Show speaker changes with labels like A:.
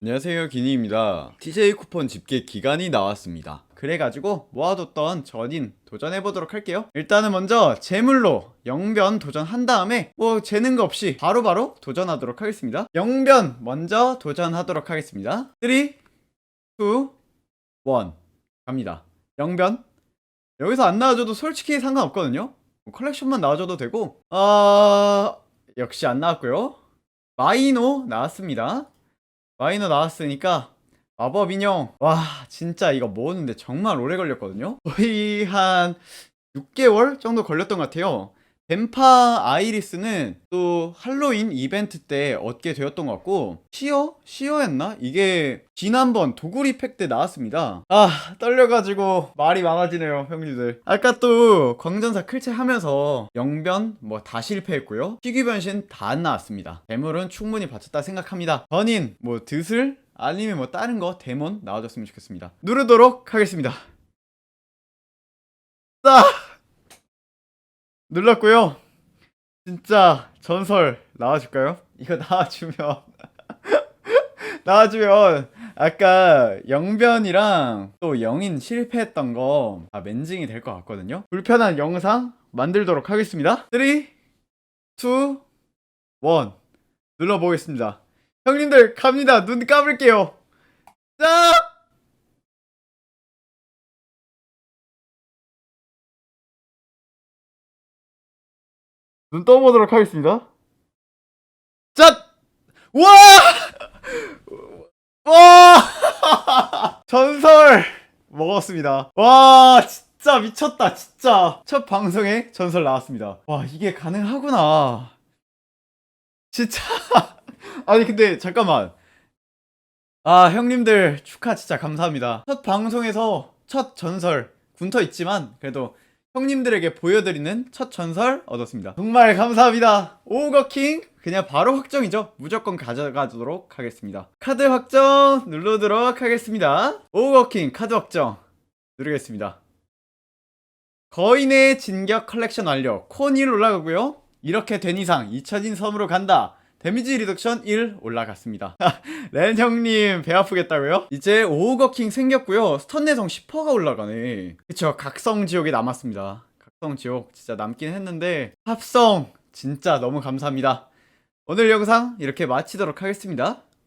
A: 안녕하세요 기니입니다. TJ 쿠폰 집계 기간이 나왔습니다. 그래가지고 모아뒀던 전인 도전해보도록 할게요. 일단은 먼저 제물로 영변 도전한 다음에 뭐 재는 거 없이 바로바로 도전하도록 하겠습니다. 영변 먼저 도전하도록 하겠습니다. 3 2 1 갑니다. 영변. 여기서 안 나와줘도 솔직히 상관없거든요. 뭐 컬렉션만 나와줘도 되고. 아 역시 안 나왔고요. 마이노 나왔습니다 마이너 나왔으니까 마법 인형. 와 진짜 이거 모으는데 정말 오래 걸렸거든요? 거의 한 6개월 정도 걸렸던 것 같아요 뱀파 아이리스는 또 할로윈 이벤트 때 얻게 되었던 것 같고 시어? 시어였나? 이게 지난번 도구리 팩 때 나왔습니다. 아 떨려가지고 말이 많아지네요 형님들. 아까 또 광전사 클체 하면서 영변 뭐 다 실패했고요. 희귀 변신 다 안 나왔습니다. 대물은 충분히 받쳤다 생각합니다. 전인 뭐 드슬 아니면 뭐 다른 거 데몬 나와줬으면 좋겠습니다. 누르도록 하겠습니다. 자 눌렀고요. 진짜 전설 나와줄까요? 이거 나와주면 나와주면 아까 영변이랑 또 영인 실패했던 거다 맨징이 될 것 같거든요. 불편한 영상 만들도록 하겠습니다. 3 2 1 눌러보겠습니다. 형님들 갑니다. 눈 감을게요. 자 눈 떠보도록 하겠습니다. 짠! 와! 와! 전설 먹었습니다. 와, 진짜 미쳤다, 진짜. 첫 방송에 전설 나왔습니다. 와, 이게 가능하구나. 진짜. 아니, 근데 잠깐만. 아, 형님들 축하 진짜 감사합니다. 첫 방송에서 첫 전설 군터 있지만 그래도 형님들에게 보여드리는 첫 전설 얻었습니다. 정말 감사합니다. 오거킹 그냥 바로 확정이죠. 무조건 가져가도록 하겠습니다. 카드 확정 누르도록 하겠습니다. 오거킹 카드 확정 누르겠습니다. 거인의 진격 컬렉션 완료. 콘1 올라가고요. 이렇게 된 이상 2000인 섬으로 간다. 데미지 리덕션 1 올라갔습니다. 렌 형님 배 아프겠다고요? 이제 오거킹 생겼고요. 스턴 내성 10%가 올라가네. 그쵸 각성 지옥이 남았습니다. 각성 지옥 진짜 남긴 했는데 합성 진짜 너무 감사합니다. 오늘 영상 이렇게 마치도록 하겠습니다.